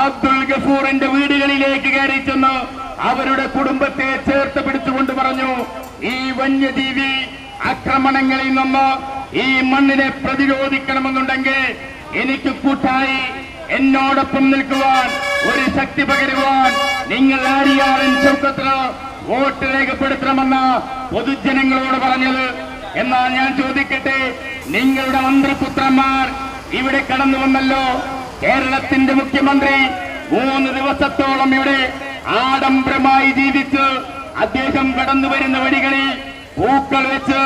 അബ്ദുൽ ഗഫൂറിന്റെ വീടുകളിലേക്ക് കയറി ചെന്ന് അവരുടെ കുടുംബത്തെ ചേർത്ത് പിടിച്ചുകൊണ്ട് പറഞ്ഞു ഈ വന്യജീവി ആക്രമണങ്ങളിൽ നിന്ന് ഈ മണ്ണിനെ പ്രതിരോധിക്കണമെന്നുണ്ടെങ്കിൽ എനിക്ക് കൂട്ടായി എന്നോടൊപ്പം നിൽക്കുവാൻ ഒരു ശക്തി പകരുവാൻ നിങ്ങൾ ആരിയാറിൻ ചൗക്കത്തിന് വോട്ട് രേഖപ്പെടുത്തണമെന്ന് പൊതുജനങ്ങളോട് പറഞ്ഞത്. എന്നാൽ ഞാൻ ചോദിക്കട്ടെ നിങ്ങളുടെ മന്ത്രപുത്രന്മാർ ഇവിടെ കടന്നു വന്നല്ലോ. കേരളത്തിന്റെ മുഖ്യമന്ത്രി മൂന്ന് ദിവസത്തോളം ഇവിടെ ആഡംബരമായി ജീവിച്ച് അദ്ദേഹം കടന്നു വരുന്ന വഴികളിൽ പൂക്കൾ വെച്ച്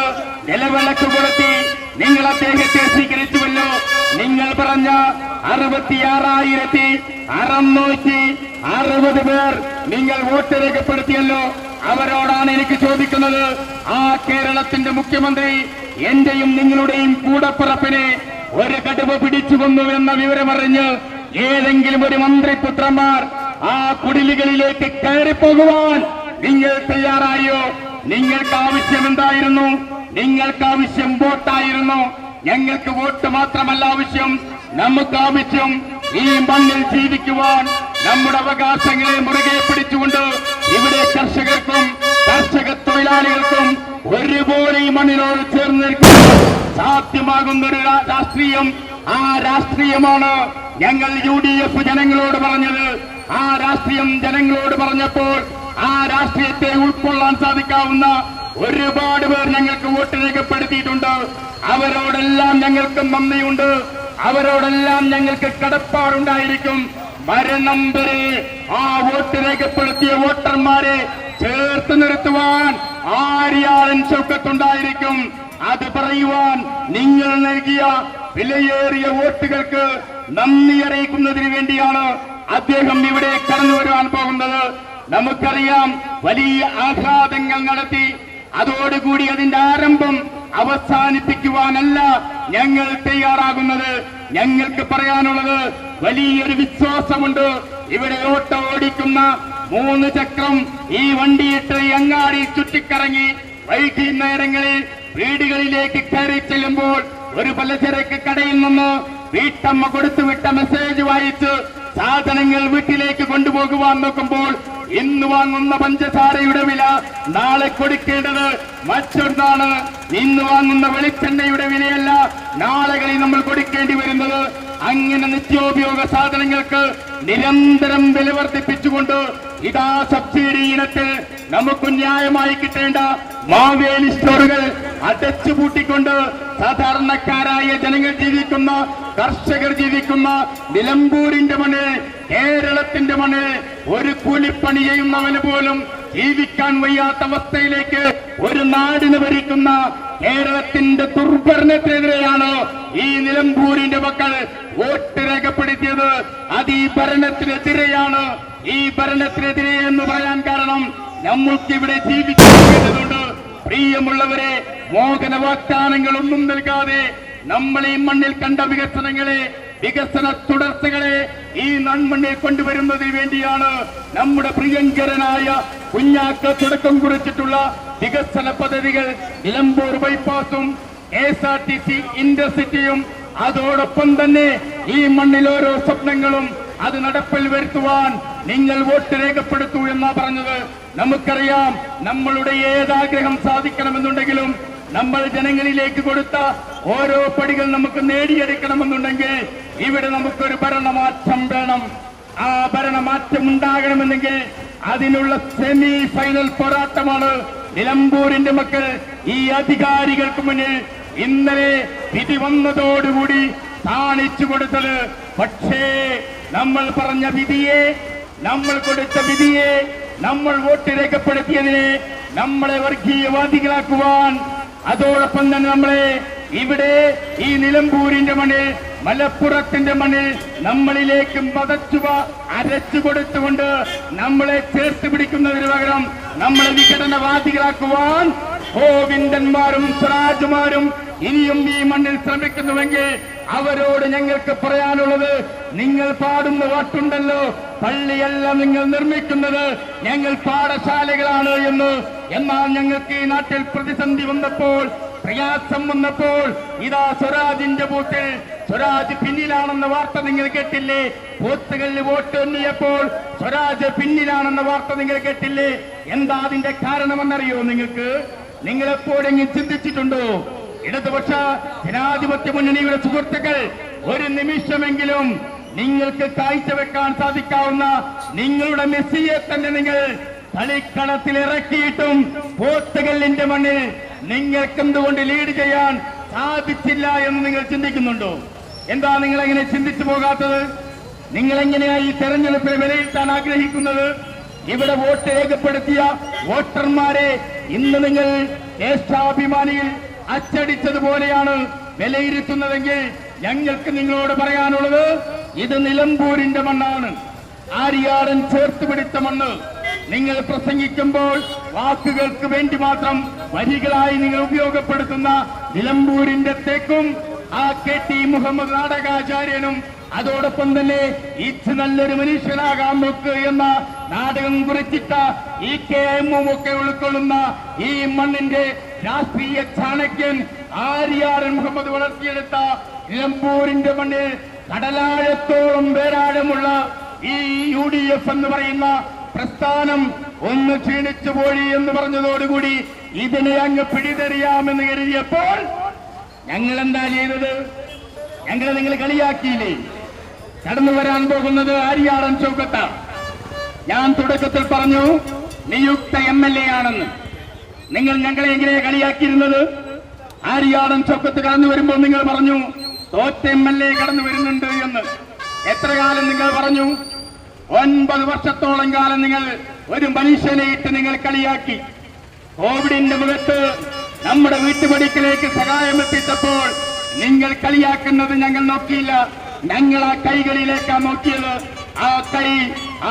നിലവിളക്ക് കൊടുത്തി നിങ്ങൾ അദ്ദേഹത്തെ സ്വീകരിച്ചുവല്ലോ. നിങ്ങൾ പറഞ്ഞ അറുപത്തിയാറായിരത്തി അറുന്നൂറ്റി അറുപത് പേർ നിങ്ങൾ വോട്ട് രേഖപ്പെടുത്തിയല്ലോ. അവരോടാണ് എനിക്ക് ചോദിക്കുന്നത് ആ കേരളത്തിന്റെ മുഖ്യമന്ത്രി എന്റെയും നിങ്ങളുടെയും കൂടപ്പിറപ്പിനെ ഒരു കടുവ പിടിച്ചു കൊന്നുവെന്ന വിവരമറിഞ്ഞ് ഏതെങ്കിലും ഒരു മന്ത്രിപുത്രന്മാർ ആ കുടിലുകളിലേക്ക് കയറിപ്പോകുവാൻ നിങ്ങൾ തയ്യാറായോ? നിങ്ങൾക്ക് ആവശ്യം എന്തായിരുന്നു നിങ്ങൾക്ക് ആവശ്യം വോട്ടായിരുന്നു. ഞങ്ങൾക്ക് വോട്ട് മാത്രമല്ല ആവശ്യം. നമുക്ക് ആവശ്യം ഈ മണ്ണിൽ ജീവിക്കുവാൻ നമ്മുടെ അവകാശങ്ങളെ മുറുകെ പിടിച്ചുകൊണ്ട് ഇവിടെ കർഷകർക്കും കർഷക തൊഴിലാളികൾക്കും ഒരുപോലെ ഈ മണ്ണിനോട് ചേർന്ന് നിൽക്കാൻ സാധ്യമാകുന്ന ഒരു രാഷ്ട്രീയം ആ രാഷ്ട്രീയമാണ് ഞങ്ങൾ യു ഡി എഫ് ജനങ്ങളോട് പറഞ്ഞത്. ആ രാഷ്ട്രീയം ജനങ്ങളോട് പറഞ്ഞപ്പോൾ ആ രാഷ്ട്രീയത്തെ ഉൾക്കൊള്ളാൻ സാധിക്കാവുന്ന ഒരുപാട് പേർ ഞങ്ങൾക്ക് വോട്ട് രേഖപ്പെടുത്തിയിട്ടുണ്ട്. അവരോടെല്ലാം ഞങ്ങൾക്ക് നന്ദിയുണ്ട്. അവരോടെല്ലാം ഞങ്ങൾക്ക് കടപ്പാടുണ്ടായിരിക്കും. മരണം വരെ ആ വോട്ട് രേഖപ്പെടുത്തിയ വോട്ടർമാരെ ചേർത്ത് നിർത്തുവാൻ ആര്യാളൻ ചൗക്കത്തുണ്ടായിരിക്കും അത് പറയുവാൻ നിങ്ങൾ നൽകിയ വിലയേറിയ വോട്ടുകൾക്ക് നന്ദി അറിയിക്കുന്നതിന് വേണ്ടിയാണ് അദ്ദേഹം ഇവിടെ കടന്നു വരുവാൻ പോകുന്നത്. നമുക്കറിയാം വലിയ ആഘാതങ്ങൾ നടത്തി. അതോടുകൂടി അതിന്റെ ആരംഭം അവസാനിപ്പിക്കുവാനല്ല ഞങ്ങൾ തയ്യാറാകുന്നത്. ഞങ്ങൾക്ക് പറയാനുള്ളത് വലിയൊരു വിശ്വാസമുണ്ട്. ഇവിടെ ഓട്ടം ഓടിക്കുന്ന മൂന്ന് ചക്രം ഈ വണ്ടിയിട്ട് അങ്ങാടി ചുറ്റിക്കറങ്ങി വൈകുന്നേരങ്ങളിൽ വീടുകളിലേക്ക് കയറി ചെല്ലുമ്പോൾ ഒരു പലചരക്ക് കടയിൽ നിന്ന് വീട്ടമ്മ കൊടുത്തുവിട്ട മെസ്സേജ് വായിച്ച് സാധനങ്ങൾ വീട്ടിലേക്ക് കൊണ്ടുപോകുവാൻ നോക്കുമ്പോൾ ഇന്ന് വാങ്ങുന്ന പഞ്ചസാരയുടെ വില നാളെ കൊടുക്കേണ്ടത് മറ്റൊന്നാണ്. ഇന്ന് വാങ്ങുന്ന വെളിച്ചെണ്ണയുടെ വിലയല്ല. നാളുകളിൽ നമ്മൾ കൊടുക്കേണ്ടി വരുന്നത് അങ്ങനെ നിത്യോപയോഗ സാധനങ്ങൾക്ക് നിരന്തരം വില വർദ്ധിപ്പിച്ചുകൊണ്ട് ഇതാ സബ്സിഡി ഇനത്തിൽ നമുക്ക് ന്യായമായി കിട്ടേണ്ട മാവേലി സ്റ്റോറുകൾ അടച്ചു പൂട്ടിക്കൊണ്ട് സാധാരണക്കാരായ ജനങ്ങൾ ജീവിക്കുന്ന കർഷകർ ജീവിക്കുന്ന നിലമ്പൂരിന്റെ മണ്ണിൽ കേരളത്തിന്റെ മണ്ണിൽ ഒരു കൂലിപ്പണി ചെയ്യുന്നവന് പോലും ജീവിക്കാൻ വയ്യാത്ത അവസ്ഥയിലേക്ക് ഒരു നാടിന് ഭരിക്കുന്ന കേരളത്തിന്റെ ദുർഭരണത്തിനെതിരെയാണ് ഈ നിലമ്പൂരിന്റെ മക്കൾ വോട്ട് രേഖപ്പെടുത്തിയത്. അത് ഈ ഭരണത്തിനെതിരെയാണ്. ഈ ഭരണത്തിനെതിരെ എന്ന് പറയാൻ കാരണം നമ്മൾക്ക് ഇവിടെ ജീവിക്കേണ്ടതുണ്ട്. പ്രിയമുള്ളവരെ മോഹന വാഗ്ദാനങ്ങളൊന്നും നൽകാതെ നമ്മൾ ഈ മണ്ണിൽ കണ്ട വികസനങ്ങളെ വികസന തുടർച്ചകളെ ഈ നന്മണ്ണിൽ കൊണ്ടുവരുന്നതിന് വേണ്ടിയാണ് നമ്മുടെ പ്രിയങ്കരനായ കുഞ്ഞാക്ക തുടക്കം കുറിച്ചിട്ടുള്ള വികസന പദ്ധതികൾ Nilambur ബൈപ്പാസും A S R T C ഇന്റർസിറ്റിയും അതോടൊപ്പം തന്നെ ഈ മണ്ണിൽ ഓരോ സ്വപ്നങ്ങളും അത് നടപ്പിൽ വരുത്തുവാൻ നിങ്ങൾ വോട്ട് രേഖപ്പെടുത്തൂ എന്നാ പറഞ്ഞത്. നമുക്കറിയാം നമ്മളുടെ ഏതാഗ്രഹം സാധിക്കണമെന്നുണ്ടെങ്കിലും നമ്മൾ ജനങ്ങളിലേക്ക് കൊടുത്ത ഓരോ പടികൾ നമുക്ക് നേടിയെടുക്കണമെന്നുണ്ടെങ്കിൽ ഇവിടെ നമുക്കൊരു ഭരണമാറ്റം വേണം. ആ ഭരണമാറ്റം ഉണ്ടാകണമെന്നെങ്കിൽ അതിനുള്ള സെമി ഫൈനൽ പോരാട്ടമാണ് നിലമ്പൂരിന്റെ മക്കൾ ഈ അധികാരികൾക്ക് മുന്നിൽ ഇന്നലെ വിധി വന്നതോടുകൂടി കാണിച്ചു കൊടുത്തത്. പക്ഷേ നമ്മൾ പറഞ്ഞ വിധിയെ നമ്മൾ കൊടുത്ത വിധിയെ നമ്മൾ വോട്ട് രേഖപ്പെടുത്തിയതിനെ നമ്മളെ വർഗീയവാദികളാക്കുവാൻ അതോടൊപ്പം തന്നെ നമ്മളെ ഇവിടെ ഈ നിലമ്പൂരിന്റെ മണ്ണിൽ മലപ്പുറത്തിന്റെ മണ്ണിൽ നമ്മളിലേക്ക് മതച്ചുവ അരച്ചു കൊടുത്തുകൊണ്ട് നമ്മളെ ചേർത്ത് പിടിക്കുന്നതിന് പകരം നമ്മളെ വിഘടനവാദികളാക്കുവാൻ ഗോവിന്ദന്മാരും സ്വരാജുമാരും ഇനിയും ഈ മണ്ണിൽ ശ്രമിക്കുന്നുവെങ്കിൽ അവരോട് ഞങ്ങൾക്ക് പറയാനുള്ളത് നിങ്ങൾ പാടുന്ന പാട്ടുണ്ടല്ലോ പള്ളിയല്ല നിങ്ങൾ നിർമ്മിക്കുന്നത് ഞങ്ങൾ പാഠശാലകളാണ് എന്ന്. എന്നാൽ ഞങ്ങൾക്ക് ഈ നാട്ടിൽ പ്രതിസന്ധി വന്നപ്പോൾ പ്രയാസം വന്നപ്പോൾ ഇതാ സ്വരാജിന്റെ ബൂത്തിൽ. സ്വരാജ് പിന്നിലാണെന്ന വാർത്ത നിങ്ങൾ കേട്ടില്ലേ? ബൂത്തുകളിൽ വോട്ട് എണ്ണിയപ്പോൾ സ്വരാജ് പിന്നിലാണെന്ന വാർത്ത നിങ്ങൾ കേട്ടില്ലേ? എന്താ അതിന്റെ കാരണമെന്നറിയോ നിങ്ങൾക്ക്? നിങ്ങൾ എപ്പോഴെങ്കിലും ചിന്തിച്ചിട്ടുണ്ടോ? ഇടതുപക്ഷ ജനാധിപത്യ മുന്നണിയുടെ സുഹൃത്തുക്കൾ ഒരു നിമിഷമെങ്കിലും നിങ്ങൾക്ക് കാഴ്ചവെക്കാൻ സാധിക്കാവുന്ന നിങ്ങളുടെ മെസ്സിയെ തന്നെ നിങ്ങൾ കളിക്കളത്തിൽ ഇറക്കിയിട്ടും പോർത്തുഗലിന്റെ മണ്ണിൽ നിങ്ങൾക്ക് എന്തുകൊണ്ട് ലീഡ് ചെയ്യാൻ സാധിച്ചില്ല എന്ന് നിങ്ങൾ ചിന്തിക്കുന്നുണ്ടോ? എന്താ നിങ്ങൾ എങ്ങനെ ചിന്തിച്ചു പോകാത്തത്? നിങ്ങൾ എങ്ങനെയാ ഈ തെരഞ്ഞെടുപ്പിൽ വിലയിരുത്താൻ ആഗ്രഹിക്കുന്നത്? ഇവിടെ വോട്ട് രേഖപ്പെടുത്തിയ വോട്ടർമാരെ ഇന്ന് നിങ്ങൾ ജ്യേഷ്ഠാഭിമാനിയിൽ അച്ചടിച്ചതുപോലെയാണ് വിലയിരുത്തുന്നതെങ്കിൽ ഞങ്ങൾക്ക് നിങ്ങളോട് പറയാനുള്ളത് ഇത് നിലമ്പൂരിന്റെ മണ്ണാണ്. ആര്യാടൻ ചേർത്ത് പിടിച്ച മണ്ണ്. നിങ്ങൾ പ്രസംഗിക്കുമ്പോൾ വാക്കുകൾക്ക് വേണ്ടി മാത്രം വരികളായി നിങ്ങൾ ഉപയോഗപ്പെടുത്തുന്ന നിലമ്പൂരിന്റെ തേക്കും ആ കെ ടി മുഹമ്മദ് നാടകാചാര്യനും അതോടൊപ്പം തന്നെ ഇത് നല്ലൊരു മനുഷ്യനാകാൻ നോക്ക് എന്ന നാടകം കുറിച്ചിട്ട ഇ കെ എമ്മും ഒക്കെ ഉൾക്കൊള്ളുന്ന ഈ മണ്ണിന്റെ രാഷ്ട്രീയ ചാണക്യൻ ആര്യാരൻ മുഹമ്മദ് വളർത്തിയെടുത്ത നിലമ്പൂരിന്റെ മണ്ണിൽ കടലാഴത്തോളം വേരാഴമുള്ള ഈ യു ഡി എഫ് എന്ന് പറയുന്ന പ്രസ്ഥാനം ഒന്ന് ക്ഷീണിച്ചു പോയി എന്ന് പറഞ്ഞതോടുകൂടി ഇതിനെ അങ്ങ് പിടിതെറിയാമെന്ന് കരുതിയപ്പോൾ ഞങ്ങൾ എന്താ ചെയ്തത്? ഞങ്ങളെ നിങ്ങൾ കളിയാക്കിയില്ലേ? കടന്നു വരാൻ പോകുന്നത് ആര്യാടൻ ചൗക്കത്ത. ഞാൻ തുടക്കത്തിൽ പറഞ്ഞു നിയുക്ത എം എൽ എ ആണെന്ന്. നിങ്ങൾ ഞങ്ങളെ എങ്ങനെയാ കളിയാക്കിയിരുന്നത്? ആര്യാടൻ ചൗക്കത്ത് കടന്നു വരുമ്പോൾ നിങ്ങൾ പറഞ്ഞു തോറ്റ എം എൽ എ കടന്നു വരുന്നുണ്ട് എന്ന്. എത്ര കാലം നിങ്ങൾ പറഞ്ഞു? ഒൻപത് വർഷത്തോളം കാലം നിങ്ങൾ ഒരു മനുഷ്യനെ ഇട്ട് നിങ്ങൾ കളിയാക്കി. കോവിഡിന്റെ മുഖത്ത് നമ്മുടെ വീട്ടുപടിക്കലേക്ക് സഹായം എത്തിച്ചപ്പോൾ നിങ്ങൾ കളിയാക്കുന്നത് ഞങ്ങൾ നോക്കിയില്ല. ഞങ്ങൾ ആ കൈകളിലേക്കാ നോക്കിയത്. ആ കൈ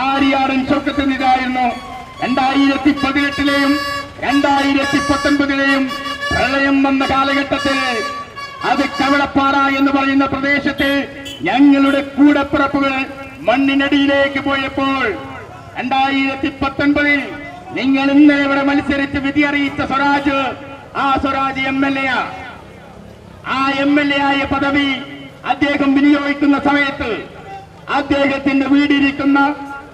ആരിയാടൻ ചൊക്കത്തിനിതായിരുന്നു രണ്ടായിരത്തി പതിനെട്ടിലെയും രണ്ടായിരത്തി പത്തൊൻപതിലെയും പ്രളയം വന്ന കാലഘട്ടത്തിൽ അത് കവളപ്പാറ എന്ന് പറയുന്ന പ്രദേശത്തെ ഞങ്ങളുടെ കൂടപ്പിറപ്പുകൾ മണ്ണിനടിയിലേക്ക് പോയപ്പോൾ രണ്ടായിരത്തി പത്തൊൻപതിൽ നിങ്ങൾ ഇന്നലെ ഇവിടെ മത്സരിച്ച് വിധി അറിയിച്ച സ്വരാജ് ആ സ്വരാജ് എം എൽ എ ആ. എം എൽ എ ആയ പദവി അദ്ദേഹം വിനിയോഗിക്കുന്ന സമയത്ത് അദ്ദേഹത്തിന്റെ വീടിരിക്കുന്ന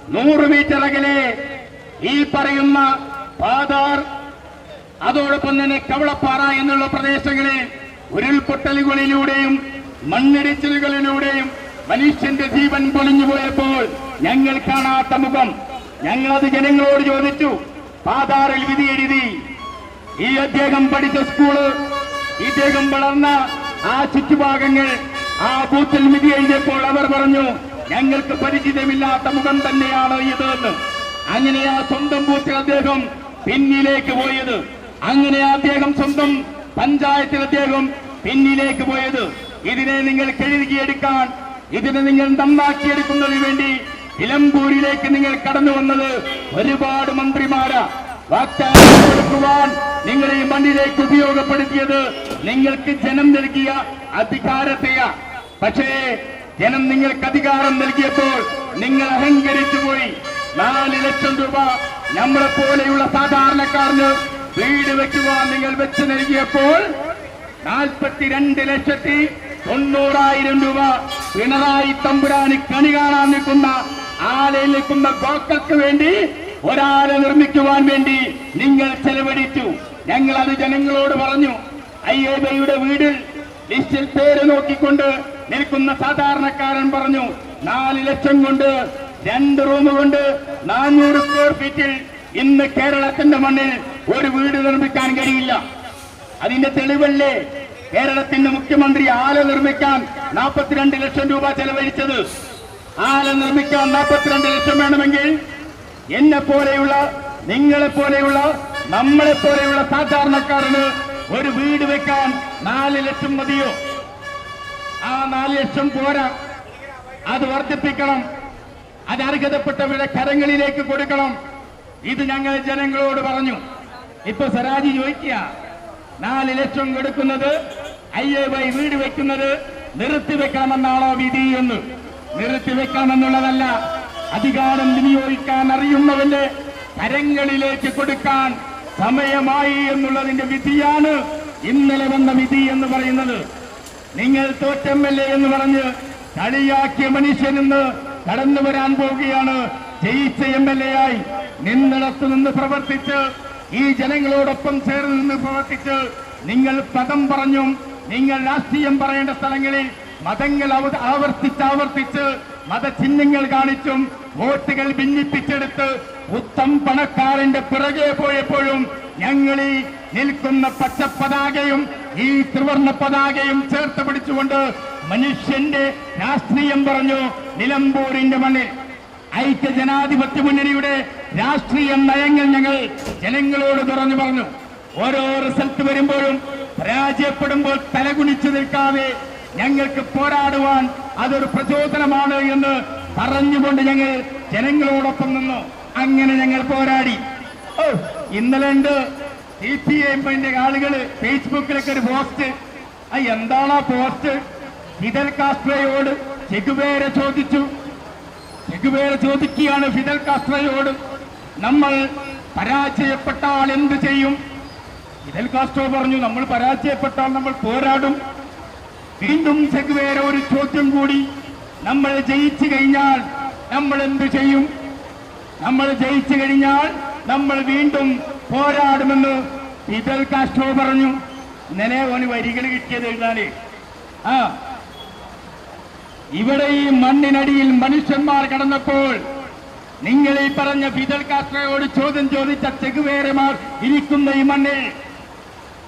നൂറ് മീറ്റർ അകലെ ഈ പറയുന്ന പാതാർ അതോടൊപ്പം തന്നെ കവളപ്പാറ എന്നുള്ള പ്രദേശങ്ങളിൽ ഉരുൾപൊട്ടലുകളിലൂടെയും മണ്ണിടിച്ചിലുകളിലൂടെയും മനുഷ്യന്റെ ജീവൻ പൊളിഞ്ഞു പോയപ്പോൾ ഞങ്ങൾ കാണാത്ത മുഖം. ഞങ്ങളത് ജനങ്ങളോട് ചോദിച്ചു. പാതാറിൽ വിധി എഴുതി. ഈ അദ്ദേഹം പഠിച്ച സ്കൂൾ ഇദ്ദേഹം വളർന്ന ആ ചുറ്റുഭാഗങ്ങൾ ആ ബൂത്തിൽ വിധി എഴുതിയപ്പോൾ അവർ പറഞ്ഞു ഞങ്ങൾക്ക് പരിചിതമില്ലാത്ത മുഖം തന്നെയാണ് ഇതെന്ന്. അങ്ങനെ ആ സ്വന്തം ബൂത്തിൽ അദ്ദേഹം പിന്നിലേക്ക് പോയത്. അങ്ങനെ അദ്ദേഹം സ്വന്തം പഞ്ചായത്തിൽ അദ്ദേഹം പിന്നിലേക്ക് പോയത്. ഇതിനെ നിങ്ങൾ കഴുകിയെടുക്കാൻ ഇതിനെ നിങ്ങൾ നന്നാക്കിയെടുക്കുന്നതിന് വേണ്ടി നിലമ്പൂരിലേക്ക് നിങ്ങൾ കടന്നു വന്നത് ഒരുപാട് മന്ത്രിമാരാ. വാഗ്ദാനം നിങ്ങൾ ഈ മണ്ണിലേക്ക് ഉപയോഗപ്പെടുത്തിയത് നിങ്ങൾക്ക് ജനം നൽകിയ അധികാരത്തെയാ. പക്ഷേ ജനം നിങ്ങൾക്ക് അധികാരം നൽകിയപ്പോൾ നിങ്ങൾ അഹങ്കരിച്ചു പോയി. നാല് ലക്ഷം രൂപ നമ്മളെ പോലെയുള്ള സാധാരണക്കാരന് വീട് വെക്കുവാൻ നിങ്ങൾ വെച്ച് നൽകിയപ്പോൾ നാൽപ്പത്തിരണ്ട് ലക്ഷത്തി തൊണ്ണൂറായിരം രൂപ പിണറായി തമ്പുരാന് കണി കാണാൻ നിൽക്കുന്ന ആലയിൽ നിൽക്കുന്ന ഗോക്കൾക്ക് വേണ്ടി ഒരാളെ നിർമ്മിക്കുവാൻ വേണ്ടി നിങ്ങൾ ചെലവഴിച്ചു. ഞങ്ങൾ അത് ജനങ്ങളോട് പറഞ്ഞു. അയ്യോബയുടെ വീട് ലിസ്റ്റിൽ പേര് നോക്കിക്കൊണ്ട് നിൽക്കുന്ന സാധാരണക്കാരൻ പറഞ്ഞു നാല് ലക്ഷം കൊണ്ട് രണ്ട് റൂം കൊണ്ട് നാനൂറ് സ്ക്വയർ ഫീറ്റിൽ ഇന്ന് കേരളത്തിന്റെ മണ്ണിൽ ഒരു വീട് നിർമ്മിക്കാൻ കഴിയില്ല. അതിന്റെ തെളിവല്ലേ? കേരളത്തിന്റെ മുഖ്യമന്ത്രി ആല നിർമ്മിക്കാൻ നാൽപ്പത്തിരണ്ട് ലക്ഷം രൂപ ചെലവഴിച്ചത്. ആല നിർമ്മിക്കാൻ നാൽപ്പത്തിരണ്ട് ലക്ഷം വേണമെങ്കിൽ എന്നെ പോലെയുള്ള നിങ്ങളെ പോലെയുള്ള നമ്മളെ പോലെയുള്ള സാധാരണക്കാരന് ഒരു വീട് വെക്കാൻ നാല് ലക്ഷം മതിയോ? ആ നാല് ലക്ഷം പോരാ. അത് വർദ്ധിപ്പിക്കണം. അത് അർഹതപ്പെട്ടവരുടെ കരങ്ങളിലേക്ക് കൊടുക്കണം. ഇത് ഞങ്ങൾ ജനങ്ങളോട് പറഞ്ഞു. ഇപ്പൊ സരാജി ചോദിക്കുക നാല് ലക്ഷം കൊടുക്കുന്നത് അയ്യേ വൈ വീട് വെക്കുന്നത് നിർത്തിവെക്കണമെന്നാണോ വിധി എന്ന്? നിർത്തിവെക്കണമെന്നുള്ളതല്ല അധികാരം വിനിയോഗിക്കാൻ അറിയുന്നവന്റെ കരങ്ങളിലേക്ക് കൊടുക്കാൻ സമയമായി എന്നുള്ളതിന്റെ വിധിയാണ് ഇന്നലെ വന്ന വിധി എന്ന് പറയുന്നത്. നിങ്ങൾ തോറ്റ എം എൽ എന്ന് പറഞ്ഞ് കളിയാക്കിയ മനുഷ്യനിന്ന് കടന്നു വരാൻ പോവുകയാണ്. ജയിച്ച എം എൽ എ ആയി നിന്നിടത്ത് നിന്ന് പ്രവർത്തിച്ച് ഈ ജനങ്ങളോടൊപ്പം ചേർന്ന് നിന്ന് പ്രവർത്തിച്ച് നിങ്ങൾ പദം പറഞ്ഞും നിങ്ങൾ രാഷ്ട്രീയം പറയേണ്ട സ്ഥലങ്ങളിൽ മതങ്ങൾ ആവർത്തിച്ചാവർത്തിച്ച് ആവർത്തിച്ച് ആവർത്തിച്ച് മതചിഹ്നങ്ങൾ കാണിച്ചും വോട്ടുകൾ ഭിന്നിപ്പിച്ചെടുത്ത് ഉത്തം പണക്കാരന്റെ പിറകെ പോയപ്പോഴും ഞങ്ങൾ ഈ നിൽക്കുന്ന പച്ചപ്പതാകയും ഈ ത്രിവർണ പതാകയും ചേർത്ത് പിടിച്ചുകൊണ്ട് മനുഷ്യന്റെ രാഷ്ട്രീയം പറഞ്ഞു നിലമ്പൂരിന്റെ മണ്ണിൽ. ഐക്യ ജനാധിപത്യ മുന്നണിയുടെ രാഷ്ട്രീയ നയങ്ങൾ ഞങ്ങൾ ജനങ്ങളോട് തുറന്നു പറഞ്ഞു. ഓരോ റിസൾട്ട് വരുമ്പോഴും പരാജയപ്പെടുമ്പോൾ തലകുണിച്ചു നിൽക്കാതെ ഞങ്ങൾക്ക് പോരാടുവാൻ അതൊരു പ്രചോദനമാണ് എന്ന് പറഞ്ഞുകൊണ്ട് ഞങ്ങൾ ജനങ്ങളോടൊപ്പം നിന്നു. അങ്ങനെ ഞങ്ങൾ പോരാടി. ഓ ഇന്നലെ ഉണ്ട് സി പി എമ്മിന്റെ ആളുകൾ ഫേസ്ബുക്കിലൊക്കെ ഒരു പോസ്റ്റ്. എന്താണ് ആ പോസ്റ്റ്? ഫിദൽ കാസ്ട്രയോട് ചെകുവേര ചോദിച്ചു. ചെകുവേര ചോദിക്കുകയാണ് ഫിദൽ കാസ്ട്രയോട് നമ്മൾ പരാജയപ്പെട്ടാൽ എന്ത് ചെയ്യും? ഫിദൽ കാസ്ട്രോ പറഞ്ഞു നമ്മൾ പരാജയപ്പെട്ടാൽ നമ്മൾ പോരാടും. വീണ്ടും ചെകുവേര ഒരു ചോദ്യം കൂടി. നമ്മൾ ജയിച്ചു കഴിഞ്ഞാൽ നമ്മൾ എന്ത് ചെയ്യും? നമ്മൾ ജയിച്ചു കഴിഞ്ഞാൽ നമ്മൾ വീണ്ടും പോരാടുമെന്ന് ഫിദൽ കാസ്ട്രോ പറഞ്ഞു. ഇന്നലെ ഓന് വരികൾ കിട്ടിയത് എഴുതാനേ. ആ. ഇവിടെ ഈ മണ്ണിനടിയിൽ മനുഷ്യന്മാർ കടന്നപ്പോൾ നിങ്ങൾ ഈ പറഞ്ഞ ഫിദൽ കാസ്ട്രോയോട് ചോദ്യം ചോദിച്ച ചെകുവേരമാർ ഇരിക്കുന്ന ഈ മണ്ണിൽ.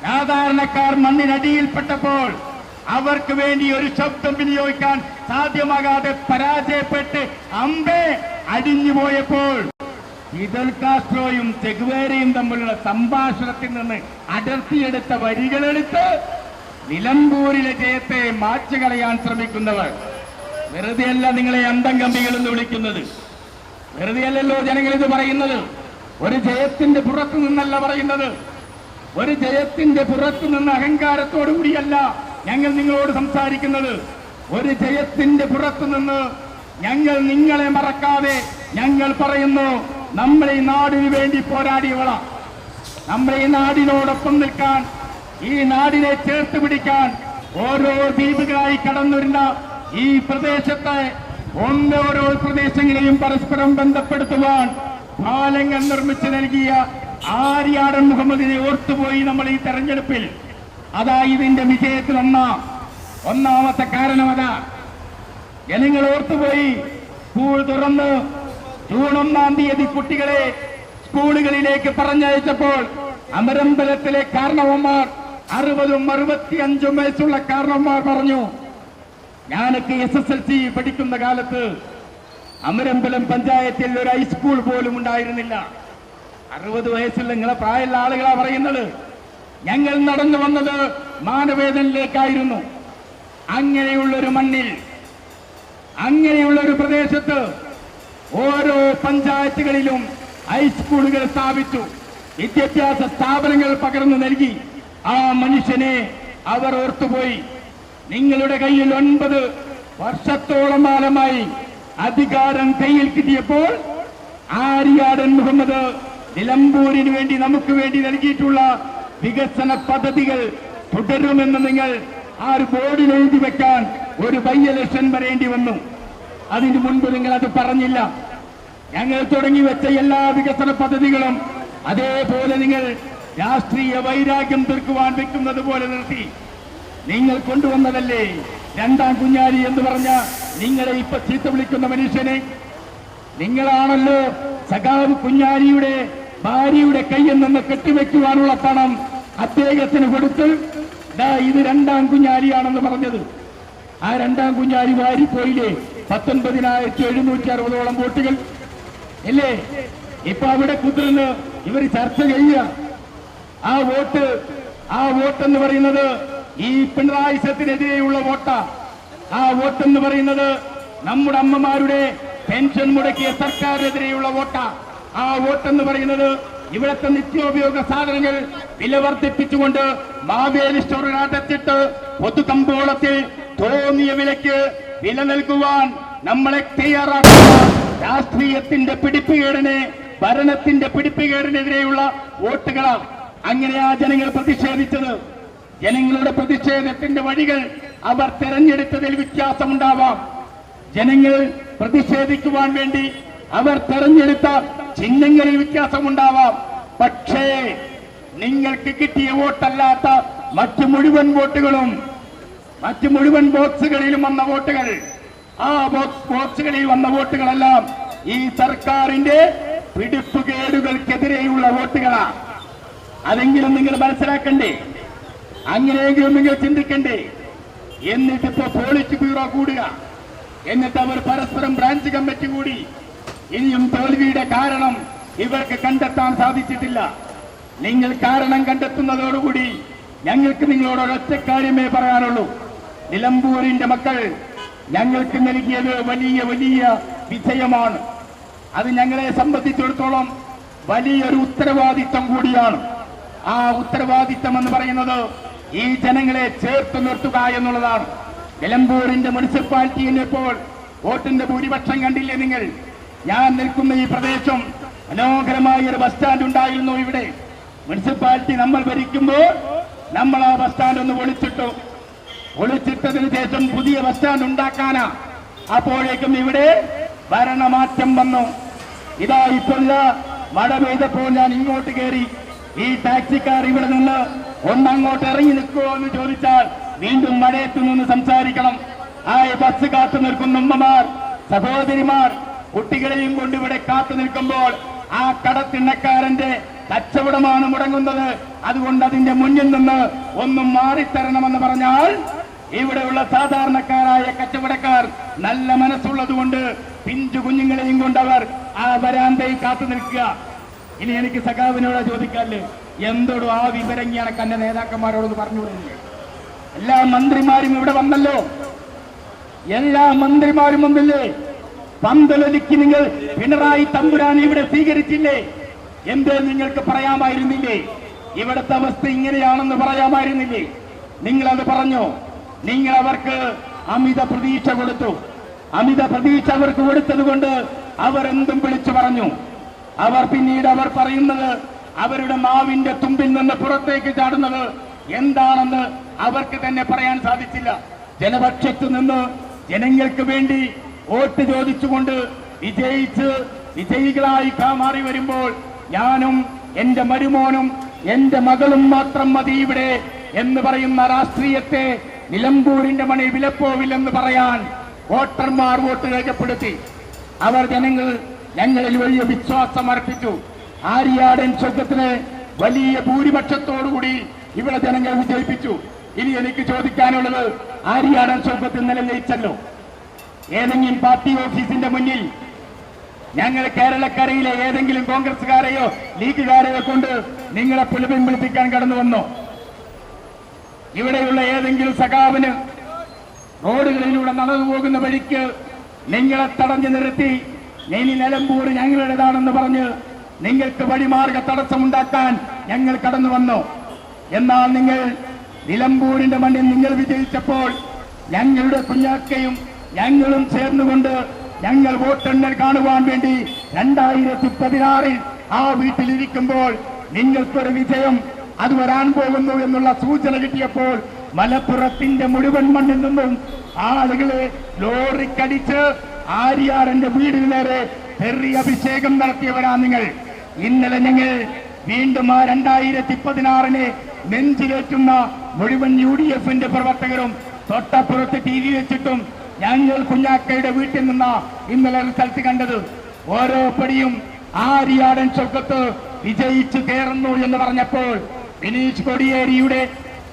സാധാരണക്കാർ മണ്ണിനടിയിൽപ്പെട്ടപ്പോൾ അവർക്ക് വേണ്ടി ഒരു ശബ്ദം വിനിയോഗിക്കാൻ സാധ്യമാകാതെ പരാജയപ്പെട്ട് അമ്പേ അടിഞ്ഞുപോയപ്പോൾ ഫിദൽ കാസ്ട്രോയും ചെഗുവേരയും തമ്മിലുള്ള സംഭാഷണത്തിൽ നിന്ന് അടർത്തിയെടുത്ത വരികളെടുത്ത് നിലമ്പൂരിലെ ജയത്തെ മാച്ചുകളയാൻ ശ്രമിക്കുന്നവർ. വെറുതെയല്ല നിങ്ങളെ അന്തം കമ്പികൾ എന്ന് വിളിക്കുന്നത്. വെറുതെയല്ലല്ലോ ജനങ്ങൾ ഇത് പറയുന്നത്. ഒരു ജയത്തിന്റെ പുറത്തു നിന്നല്ല പറയുന്നത്. ഒരു ജയത്തിന്റെ പുറത്തു നിന്ന് അഹങ്കാരത്തോടു കൂടിയല്ല ഞങ്ങൾ നിങ്ങളോട് സംസാരിക്കുന്നത് ഒരു ജയത്തിന്റെ പുറത്തു നിന്ന് ഞങ്ങൾ നിങ്ങളെ മറക്കാതെ ഞങ്ങൾ പറയുന്നു നമ്മൾ ഈ നാടിനു വേണ്ടി പോരാടിയവളാ നമ്മൾ ഈ നാടിനോടൊപ്പം നിൽക്കാൻ ഈ നാടിനെ ചേർത്ത് പിടിക്കാൻ ഓരോ ദ്വീപുകളായി കടന്നുവരുന്ന ഈ പ്രദേശത്തെ ഓരോരോ പ്രദേശങ്ങളെയും പരസ്പരം ബന്ധപ്പെടുത്തുവാൻ പാലങ്ങൾ നിർമ്മിച്ചു നൽകിയ ആര്യാടൻ മുഹമ്മദിനെ ഓർത്തുപോയി നമ്മൾ ഈ തെരഞ്ഞെടുപ്പിൽ. അതാ ഇതിന്റെ വിജയത്തിൽ ഒന്നാം. ഒന്നാമത്തെ കാരണം അതാ. ജനങ്ങൾ ഓർത്തുപോയി. സ്കൂൾ തുറന്ന് ജൂൺ ഒന്നാം തീയതി കുട്ടികളെ സ്കൂളുകളിലേക്ക് പറഞ്ഞയച്ചപ്പോൾ അമരമ്പലത്തിലെ കാരണവന്മാർ അറുപതും അറുപത്തിയഞ്ചും വയസ്സുള്ള കാരണവന്മാർ പറഞ്ഞു ഞാനൊക്കെ എസ് എസ് എൽ സി പഠിക്കുന്ന കാലത്ത് അമരമ്പലം പഞ്ചായത്തിൽ ഒരു ഹൈസ്കൂൾ പോലും ഉണ്ടായിരുന്നില്ല. അറുപത് വയസ്സിൽ നിങ്ങളെ പ്രായമുള്ള ആളുകളാണ് പറയുന്നത്. ഞങ്ങൾ നടന്നു വന്നത് മാനവേദനിലേക്കായിരുന്നു. അങ്ങനെയുള്ളൊരു മണ്ണിൽ അങ്ങനെയുള്ളൊരു പ്രദേശത്ത് ഓരോ പഞ്ചായത്തുകളിലും ഹൈസ്കൂളുകൾ സ്ഥാപിച്ചു. വിദ്യാഭ്യാസ സ്ഥാപനങ്ങൾ പകർന്നു നൽകി. ആ മനുഷ്യനെ അവർ ഓർത്തുപോയി. നിങ്ങളുടെ കയ്യിൽ ഒൻപത് വർഷത്തോളം കാലമായി അധികാരം കയ്യിൽ കിട്ടിയപ്പോൾ ആര്യാടൻ മുഹമ്മദ് നിലമ്പൂരിന് വേണ്ടി നമുക്ക് വേണ്ടി നൽകിയിട്ടുള്ള വികസന പദ്ധതികൾ തുടരുമെന്ന് നിങ്ങൾ ആ ഒരു ബോർഡിൽ എഴുതി വെക്കാൻ ഒരു ബൈ ഇലക്ഷൻ വരേണ്ടി വന്നു. അതിന് മുൻപ് നിങ്ങൾ അത് പറഞ്ഞില്ല. ഞങ്ങൾ തുടങ്ങി വെച്ച എല്ലാ വികസന പദ്ധതികളും അതേപോലെ നിങ്ങൾ രാഷ്ട്രീയ വൈരാഗ്യം തീർക്കുവാൻ വെക്കുന്നത് പോലെ നിർത്തി. നിങ്ങൾ കൊണ്ടുവന്നതല്ലേ? രണ്ടാം കുഞ്ഞാലി എന്ന് പറഞ്ഞ നിങ്ങളെ ഇപ്പൊ ചീത്ത വിളിക്കുന്ന മനുഷ്യനെ. നിങ്ങളാണല്ലോ സഖാവ് കുഞ്ഞാലിയുടെ ഭാര്യയുടെ കയ്യിൽ നിന്ന് കെട്ടിവെക്കുവാനുള്ള പണം അദ്ദേഹത്തിന് കൊടുത്ത് ദാ ഇത് രണ്ടാം കുഞ്ഞാലിയാണെന്ന് പറഞ്ഞത്. ആ രണ്ടാം കുഞ്ഞാലി വാരിപ്പോയില്ലേ? പത്തൊൻപതിനായിരത്തി എഴുന്നൂറ്റി അറുപതോളം വോട്ടുകൾ. ഇല്ലേ? ഇപ്പൊ അവിടെ കുതിർന്ന് ഇവർ ചർച്ച ചെയ്യുക. ആ വോട്ട് ആ വോട്ട് എന്ന് പറയുന്നത് ഈ പിണറായി സത്തിനെതിരെയുള്ള വോട്ടാ. ആ വോട്ട് എന്ന് പറയുന്നത് നമ്മുടെ അമ്മമാരുടെ പെൻഷൻ മുടക്കിയ സർക്കാരിനെതിരെയുള്ള വോട്ടാ. ആ വോട്ട് എന്ന് പറയുന്നത് ഇവിടുത്തെ നിത്യോപയോഗ സാധനങ്ങൾ വില വർദ്ധിപ്പിച്ചുകൊണ്ട് മാവേലി സ്റ്റോറിനകത്തെത്തിട്ട് പൊതു കമ്പോളത്തിൽ തോന്നിയ വിലയ്ക്ക് വില നൽകുവാൻ നമ്മളെ തയ്യാറാക്കുന്ന രാഷ്ട്രീയത്തിന്റെ പിടിപ്പുകേടിനെ ഭരണത്തിന്റെ പിടിപ്പുകേടിനെതിരെയുള്ള വോട്ടുകളാണ് അങ്ങനെ ആ ജനങ്ങൾ പ്രതിഷേധിച്ചത്. ജനങ്ങളുടെ പ്രതിഷേധത്തിന്റെ വഴികൾ അവർ തെരഞ്ഞെടുത്തതിൽ വ്യത്യാസമുണ്ടാവാം. ജനങ്ങൾ പ്രതിഷേധിക്കുവാൻ വേണ്ടി അവർ തെരഞ്ഞെടുത്ത ചിഹ്നങ്ങളിൽ വ്യത്യാസമുണ്ടാവാം? പക്ഷേ നിങ്ങൾക്ക് കിട്ടിയ വോട്ടല്ലാത്ത മറ്റു മുഴുവൻ വോട്ടുകളും മറ്റു മുഴുവൻ ബോക്സുകളിലും വന്ന വോട്ടുകൾ ആ ബോക്സ് ബോക്സുകളിൽ വന്ന വോട്ടുകളെല്ലാം ഈ സർക്കാരിന്റെ പിടിപ്പുകേടുകൾക്കെതിരെയുള്ള വോട്ടുകളാണ് അതെങ്കിലും നിങ്ങൾ മനസ്സിലാക്കണ്ടേ? അങ്ങനെയെങ്കിലും നിങ്ങൾ ചിന്തിക്കണ്ടേ? എന്നിട്ടിപ്പോ പോളിറ്റ് ബ്യൂറോ കൂടുക. എന്നിട്ട് അവർ പരസ്പരം ബ്രാഞ്ച് കമ്മിറ്റി കൂടി ഇനിയും തോൽവിയുടെ കാരണം ഇവർക്ക് കണ്ടെത്താൻ സാധിച്ചിട്ടില്ല. നിങ്ങൾ കാരണം കണ്ടെത്തുന്നതോടുകൂടി ഞങ്ങൾക്ക് നിങ്ങളോട് ഒരൊറ്റ കാര്യമേ പറയാനുള്ളൂ. നിലമ്പൂരിന്റെ മക്കൾ ഞങ്ങൾക്ക് നൽകിയത് വലിയ വലിയ വിജയമാണ്. അത് ഞങ്ങളെ സംബന്ധിച്ചിടത്തോളം വലിയൊരു ഉത്തരവാദിത്തം കൂടിയാണ്. ആ ഉത്തരവാദിത്തം എന്ന് പറയുന്നത് ഈ ജനങ്ങളെ ചേർത്ത് നിർത്തുക എന്നുള്ളതാണ്. നിലമ്പൂരിന്റെ മുനിസിപ്പാലിറ്റിയിൽ ഇപ്പോൾ വോട്ടിന്റെ ഭൂരിപക്ഷം കണ്ടില്ലേ നിങ്ങൾ? ഞാൻ നിൽക്കുന്ന ഈ പ്രദേശം മനോഹരമായ ഒരു ബസ് സ്റ്റാൻഡ് ഉണ്ടായിരുന്നു ഇവിടെ. മുനിസിപ്പാലിറ്റി നമ്മൾ ഭരിക്കുമ്പോൾ നമ്മൾ ആ ബസ് സ്റ്റാൻഡ് ഒന്ന് ഒളിച്ചിട്ടു. ഒളിച്ചിട്ടതിന് ശേഷം പുതിയ ബസ് സ്റ്റാൻഡ് ഉണ്ടാക്കാനാ. അപ്പോഴേക്കും ഇവിടെ ഭരണമാറ്റം വന്നു. ഇതാ ഇപ്പോൾ മഴ പെയ്തപ്പോൾ ഞാൻ ഇങ്ങോട്ട് കയറി. ഈ ടാക്സിക്കാർ ഇവിടെ നിന്ന് ഒന്നങ്ങോട്ട് ഇറങ്ങി നിൽക്കുമോ എന്ന് ചോദിച്ചാൽ വീണ്ടും മഴയത്ത് നിന്ന് സംസാരിക്കണം. ആ ബസ് കാത്തു നിൽക്കുന്ന ഉമ്മമാർ സഹോദരിമാർ കുട്ടികളെയും കൊണ്ടിവിടെ കാത്തു നിൽക്കുമ്പോൾ ആ കടത്തിണ്ണക്കാരന്റെ കച്ചവടമാണ് മുടങ്ങുന്നത്. അതുകൊണ്ട് അതിന്റെ മുന്നിൽ നിന്ന് ഒന്നും മാറിത്തരണമെന്ന് പറഞ്ഞാൽ ഇവിടെയുള്ള സാധാരണക്കാരായ കച്ചവടക്കാർ നല്ല മനസ്സുള്ളതുകൊണ്ട് പിഞ്ചു കുഞ്ഞുങ്ങളെയും കൊണ്ടവർ ആ വരാന്തയിൽ കാത്തു നിൽക്കുക. ഇനി എനിക്ക് സഖാവിനോട് ചോദിക്കാല്ലേ എന്തോടും ആ വിവരങ്ങിയാണ് കന്റെ നേതാക്കന്മാരോട് പറഞ്ഞു എല്ലാ മന്ത്രിമാരും ഇവിടെ വന്നല്ലോ. എല്ലാ മന്ത്രിമാരും വന്നില്ലേ? പന്തലൊലിക്ക് നിങ്ങൾ പിണറായി തമ്പുരാനെ ഇവിടെ സ്വീകരിച്ചില്ലേ? എന്ത് നിങ്ങൾക്ക് പറയാമായിരുന്നില്ലേ? ഇവിടുത്തെ അവസ്ഥ ഇങ്ങനെയാണെന്ന് പറയാമായിരുന്നില്ലേ? നിങ്ങൾ അത് പറഞ്ഞു? നിങ്ങൾ അവർക്ക് അമിത പ്രതീക്ഷ കൊടുത്തു. അമിത പ്രതീക്ഷ അവർക്ക് കൊടുത്തത് കൊണ്ട് അവരെന്തും വിളിച്ചു പറഞ്ഞു. അവർ പിന്നീട് അവർ പറയുന്നത് അവരുടെ മാവിന്റെ തുമ്പിൽ നിന്ന് പുറത്തേക്ക് ചാടുന്നത് എന്താണെന്ന് അവർക്ക് തന്നെ പറയാൻ സാധിച്ചില്ല. ജനപക്ഷത്തു നിന്ന് ജനങ്ങൾക്ക് വേണ്ടി വോട്ട് ചോദിച്ചുകൊണ്ട് വിജയിച്ച് വിജയികളായി കാമാറി വരുമ്പോൾ ഞാനും എന്റെ മരുമോനും എന്റെ മകളും മാത്രം മതി ഇവിടെ എന്ന് പറയുന്ന രാഷ്ട്രീയത്തെ നിലമ്പൂരിന്റെ മണി വിലപ്പോവില്ലെന്ന് പറയാൻ വോട്ടർമാർ വോട്ട് രേഖപ്പെടുത്തി. അവർ ജനങ്ങൾ ഞങ്ങളിൽ വലിയ വിശ്വാസം അർപ്പിച്ചു. ആര്യാടൻ സ്വർഗത്തിന് വലിയ ഭൂരിപക്ഷത്തോടുകൂടി ഇവിടെ ജനങ്ങൾ വിജയിപ്പിച്ചു. ഇനി എനിക്ക് ചോദിക്കാനുള്ളത് ആര്യാടൻ സ്വർഗത്തിൽ ഇന്നലെ ജയിച്ചല്ലോ. ഏതെങ്കിലും പാർട്ടി ഓഫീസിന്റെ മുന്നിൽ ഞങ്ങൾ കേരളക്കരയിലെ ഏതെങ്കിലും കോൺഗ്രസുകാരെയോ ലീഗുകാരെയോ കൊണ്ട് നിങ്ങളെ പുലപിൻപിടിപ്പിക്കാൻ കടന്നു വന്നോ. ഇവിടെയുള്ള ഏതെങ്കിലും സഖാവിന് റോഡുകളിലൂടെ നടന്നു പോകുന്ന വഴിക്ക് നിങ്ങളെ തടഞ്ഞു നിർത്തി ഇനി നിലമ്പൂർ ഞങ്ങളുടേതാണെന്ന് പറഞ്ഞ് നിങ്ങൾക്ക് വഴിമാർഗ തടസ്സമുണ്ടാക്കാൻ ഞങ്ങൾ കടന്നു വന്നു. എന്നാൽ നിങ്ങൾ നിലമ്പൂരിന്റെ മണ്ണിൽ നിങ്ങൾ വിജയിച്ചപ്പോൾ ഞങ്ങളുടെ കുഞ്ഞാക്കയും ഞങ്ങളും ചേർന്നുകൊണ്ട് ഞങ്ങൾ വോട്ടെണ്ണൽ കാണുവാൻ വേണ്ടി രണ്ടായിരത്തി പതിനാറിൽ ആ വീട്ടിലിരിക്കുമ്പോൾ നിങ്ങൾക്കൊരു വിജയം അത് വരാൻ പോകുന്നു എന്നുള്ള സൂചന കിട്ടിയപ്പോൾ മലപ്പുറത്തിന്റെ മുഴുവൻ മണ്ണിൽ നിന്നും ആളുകളെ ലോറിക്കടിച്ച് ആര്യാറിന്റെ വീടിന് നേരെ ചെറിയ അഭിഷേകം നടത്തിയവരാ നിങ്ങൾ. ഇന്നലെ ഞങ്ങൾ വീണ്ടും ആ രണ്ടായിരത്തി പതിനാറിനെ നെഞ്ചിലേറ്റുന്ന മുഴുവൻ യു ഡി എഫിന്റെ പ്രവർത്തകരും തൊട്ടപ്പുറത്ത് ടി വി വെച്ചിട്ടും ഞങ്ങൾ കുഞ്ഞാക്കയുടെ വീട്ടിൽ നിന്ന് ഇന്നലെ റിസൾട്ട് കണ്ടത്. ഓരോ പടിയും ആര്യാടൻ ചൊക്കത്ത് വിജയിച്ചു കയറുന്നു എന്ന് പറഞ്ഞപ്പോൾ വിനീഷ് കൊടിയേരിയുടെ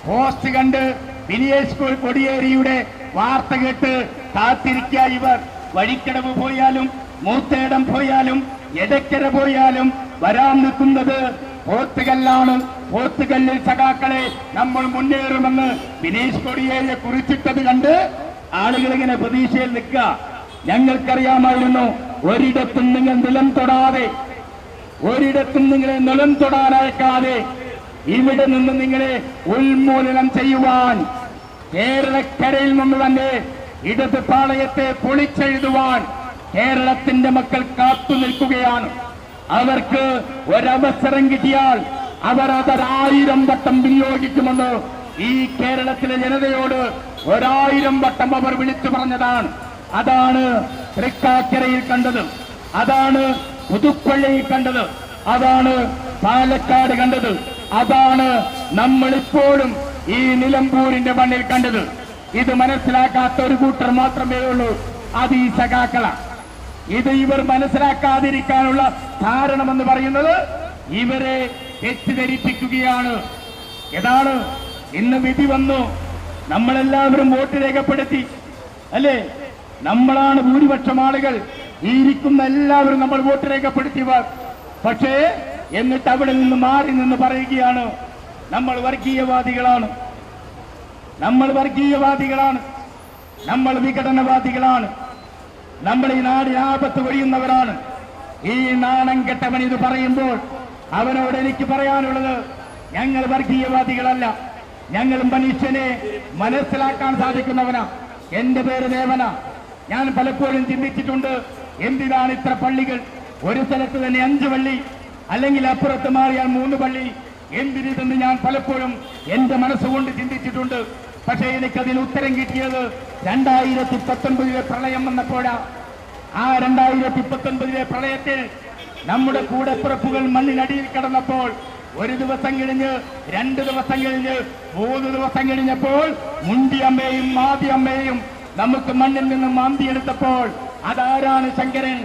പോസ്റ്റ് കണ്ട് വിനീഷ് കൊടിയേരിയുടെ വാർത്ത കേട്ട് കാത്തിരിക്കുക ഇവർ. വഴിക്കടവ് പോയാലും മൂത്തേടം പോയാലും എടക്കര പോയാലും വരാൻ നിൽക്കുന്നത് പോത്തുകല്ലാണ്. പോത്തുകല്ലിൽ സഖാക്കളെ നമ്മൾ മുന്നേറുമെന്ന് വിനീഷ് കൊടിയേരിയെ കുറിച്ചിട്ടത് കണ്ട് ആളുകൾ ഇങ്ങനെ പ്രതീക്ഷയിൽ നിൽക്കുക. ഞങ്ങൾക്കറിയാമായിരുന്നു ഒരിടത്തും നിങ്ങൾ നിലം തൊടാതെ ഒരിടത്തും നിങ്ങളെ നിലം തൊടാനയക്കാതെ ഇവിടെ നിന്ന് നിങ്ങളെ ഉന്മൂലനം ചെയ്യുവാൻ കേരളക്കരയിൽ നിന്ന് തന്നെ ഇടത് പാളയത്തെ പൊളിച്ചെഴുതുവാൻ കേരളത്തിന്റെ മക്കൾ കാത്തു നിൽക്കുകയാണ്. അവർക്ക് ഒരവസരം കിട്ടിയാൽ അവർ അതൊരായിരം വട്ടം വിനിയോഗിക്കുമെന്ന് ഈ കേരളത്തിലെ ജനതയോട് ഒരായിരം വട്ടം അവർ വിളിച്ചു പറഞ്ഞതാണ്. അതാണ് തൃക്കാക്കരയിൽ കണ്ടത്. അതാണ് പുതുപ്പള്ളിയിൽ കണ്ടത്. അതാണ് പാലക്കാട് കണ്ടത്. അതാണ് നമ്മൾ ഇപ്പോഴും ഈ നിലമ്പൂരിന്റെ മണ്ണിൽ കണ്ടത്. ഇത് മനസ്സിലാക്കാത്ത ഒരു കൂട്ടർ മാത്രമേ ഉള്ളൂ. അത് ഈ സഖാക്കള ഇത് ഇവർ മനസ്സിലാക്കാതിരിക്കാനുള്ള കാരണമെന്ന് പറയുന്നത് ഇവരെ തെറ്റിദ്ധരിപ്പിക്കുകയാണ്. ഏതാണ് ഇന്ന് വിധി വന്നു. നമ്മളെല്ലാവരും വോട്ട് രേഖപ്പെടുത്തി. അല്ലേ? നമ്മളാണ് ഭൂരിപക്ഷം ആളുകൾ. ഈ ഇരിക്കുന്ന എല്ലാവരും നമ്മൾ വോട്ട് രേഖപ്പെടുത്തിയവർ. പക്ഷേ എന്നിട്ട് അവിടെ നിന്ന് മാറി നിന്ന് പറയുകയാണ് നമ്മൾ വർഗീയവാദികളാണ്. നമ്മൾ വർഗീയവാദികളാണ്. നമ്മൾ വിഘടനവാദികളാണ്. നമ്മൾ ഈ നാടിന് ആപത്ത് കൊഴിയുന്നവരാണ്. ഈ നാണം കെട്ടവൻ ഇത് പറയുമ്പോൾ അവനോട് എനിക്ക് പറയാനുള്ളത് ഞങ്ങൾ വർഗീയവാദികളല്ല. ഞങ്ങൾ മനുഷ്യനെ മനസ്സിലാക്കാൻ സാധിക്കുന്നവനാ. എന്റെ പേര് ദേവന. ഞാൻ പലപ്പോഴും ചിന്തിച്ചിട്ടുണ്ട് എന്തിനാണ് ഇത്ര പള്ളികൾ? ഒരു സ്ഥലത്ത് തന്നെ അഞ്ച് പള്ളി അല്ലെങ്കിൽ അപ്പുറത്ത് മാറിയാൽ മൂന്ന് പള്ളി. എന്തിനിതെന്ന് ഞാൻ പലപ്പോഴും എന്റെ മനസ്സുകൊണ്ട് ചിന്തിച്ചിട്ടുണ്ട്. പക്ഷേ എനിക്കതിന് ഉത്തരം കിട്ടിയത് രണ്ടായിരത്തി പത്തൊൻപതിലെ പ്രളയം വന്നപ്പോഴാ. ആ രണ്ടായിരത്തി പത്തൊൻപതിലെ പ്രളയത്തിൽ നമ്മുടെ കൂടെപ്പുറപ്പുകൾ മണ്ണിനടിയിൽ കിടന്നപ്പോൾ ഒരു ദിവസം കഴിഞ്ഞ് രണ്ട് ദിവസം കഴിഞ്ഞ് മൂന്ന് ദിവസം കഴിഞ്ഞപ്പോൾ മുണ്ടിയമ്മയും മാതിയമ്മയും നമുക്ക് മണ്ണിൽ നിന്ന് മാന്തിയെടുത്തപ്പോൾ അതാരാണ് ശങ്കരൻ?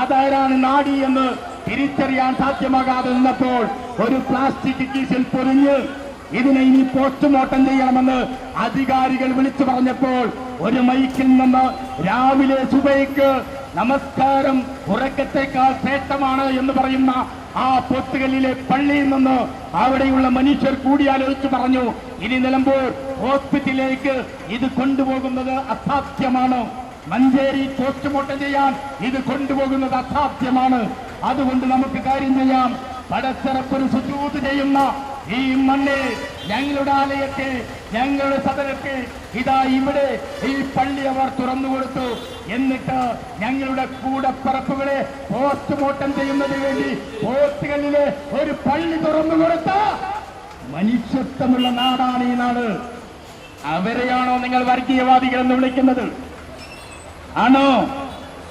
അതാരാണ് നാടി എന്ന് തിരിച്ചറിയാൻ സാധ്യമാകാതെ നിന്നപ്പോൾ ഒരു പ്ലാസ്റ്റിക് കീസിൽ പൊരിഞ്ഞ് ഇതിനെ ഇനി പോസ്റ്റ്മോർട്ടം ചെയ്യണമെന്ന് അധികാരികൾ വിളിച്ചു പറഞ്ഞപ്പോൾ ഒരു മൈക്കിൽ നിന്ന് രാവിലെ സുബൈക്ക് നമസ്കാരം ഉറക്കത്തേക്കാൾ ശ്രേഷ്ഠമാണ് എന്ന് പറയുന്ന ആ പൊത്തുകല്ലിലെ പള്ളിയിൽ നിന്ന് അവിടെയുള്ള മനുഷ്യർ കൂടിയാലോചിച്ച് പറഞ്ഞു ഇനി നിലമ്പൂർ ഹോസ്പിറ്റലിലേക്ക് ഇത് കൊണ്ടുപോകുന്നത് അസാധ്യമാണ്. മഞ്ചേരി പോസ്റ്റ്മോർട്ടം ചെയ്യാൻ ഇത് കൊണ്ടുപോകുന്നത് അസാധ്യമാണ്. അതുകൊണ്ട് നമുക്ക് കാര്യം ചെയ്യാം. പടച്ചിറപ്പൊരു സുജൂത് ചെയ്യുന്ന ഈ മണ്ണിൽ ഞങ്ങളുടെ ആലയത്തെ ഞങ്ങളുടെ സദനത്തിൽ ഇതാ ഇവിടെ ഈ പള്ളി അവർ തുറന്നു കൊടുത്തു. എന്നിട്ട് ഞങ്ങളുടെ കൂടപ്പറപ്പുകളെ പോസ്റ്റ്മോർട്ടം ചെയ്യുന്നതിന് വേണ്ടി പോസ്റ്റുകളിലെ ഒരു പള്ളി തുറന്നു കൊടുത്ത മനുഷ്യത്വമുള്ള നാടാണ് ഈ നാട്. അവരെയാണോ നിങ്ങൾ വർഗീയവാദികൾ എന്ന് വിളിക്കുന്നത്? ആണോ?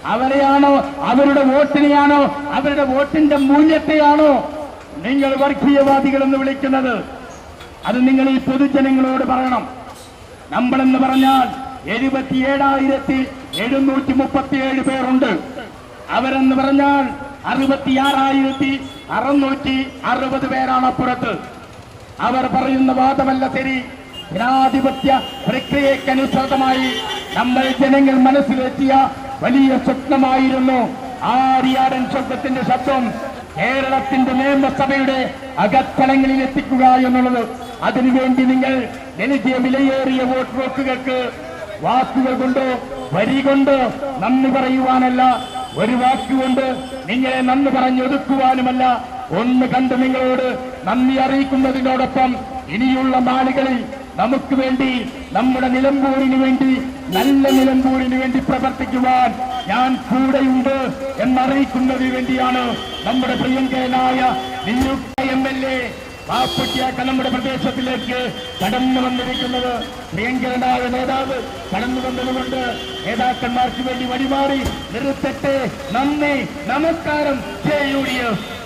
അവരെയാണോ? അവരുടെ വോട്ടിനെയാണോ? അവരുടെ വോട്ടിന്റെ മൂല്യത്തെയാണോ നിങ്ങൾ വർഗീയവാദികൾ എന്ന് വിളിക്കുന്നത്? അത് നിങ്ങൾ ഈ പൊതുജനങ്ങളോട് പറയണം. നമ്മളെന്ന് പറഞ്ഞാൽ എഴുപത്തിയേഴായിരത്തി എഴുന്നൂറ്റി മുപ്പത്തിയേഴ് പേരുണ്ട്. അവരെന്ന് പറഞ്ഞാൽ അറുപത്തിയാറായിരത്തി അറുന്നൂറ്റി അറുപത് പേരാണ് അപ്പുറത്ത്. അവർ പറയുന്ന വാദമല്ല ശരി. ജനാധിപത്യ പ്രക്രിയക്കനുസൃതമായി നമ്മൾ ജനങ്ങൾ മനസ്സിലെത്തിയ വലിയ സ്വപ്നമായിരുന്നു ആര്യാടൻ ശബ്ദത്തിന്റെ ശബ്ദം. കേരളത്തിന്റെ നിയമസഭയുടെ അകത്തലങ്ങളിൽ എത്തിക്കുക എന്നുള്ളത്. അതിനുവേണ്ടി നിങ്ങൾ നൽകിയ വിലയേറിയ വോട്ട് വോക്കുകൾക്ക് വാക്കുകൾ കൊണ്ട് വരി കൊണ്ട് നന്ദി പറയുവാനല്ല. ഒരു വാക്കുകൊണ്ട് നിങ്ങളെ നന്ദി പറഞ്ഞൊതുക്കുവാനുമല്ല ഒന്ന് കണ്ട് നിങ്ങളോട് നന്ദി അറിയിക്കുന്നതിനോടൊപ്പം ഇനിയുള്ള നാളുകളിൽ നമുക്ക് വേണ്ടി നമ്മുടെ നിലമ്പൂരിന് വേണ്ടി നല്ല നിലമ്പൂരിന് വേണ്ടി പ്രവർത്തിക്കുവാൻ ഞാൻ കൂടെയുണ്ട് എന്നറിയിക്കുന്നതിന് വേണ്ടിയാണ് നമ്മുടെ പ്രിയങ്കരനായ നിയുക്ത എം എൽ എ പാപ്പുട്ടിയാക്ക നമ്മുടെ പ്രദേശത്തിലേക്ക് കടന്നു വന്നിരിക്കുന്നത്. പ്രിയങ്കരനായ നേതാവ് കടന്നു വന്നതുകൊണ്ട് നേതാക്കന്മാർക്ക് വേണ്ടി വഴിമാറി. നിർത്തട്ടെ. നന്ദി. നമസ്കാരം. J U D F.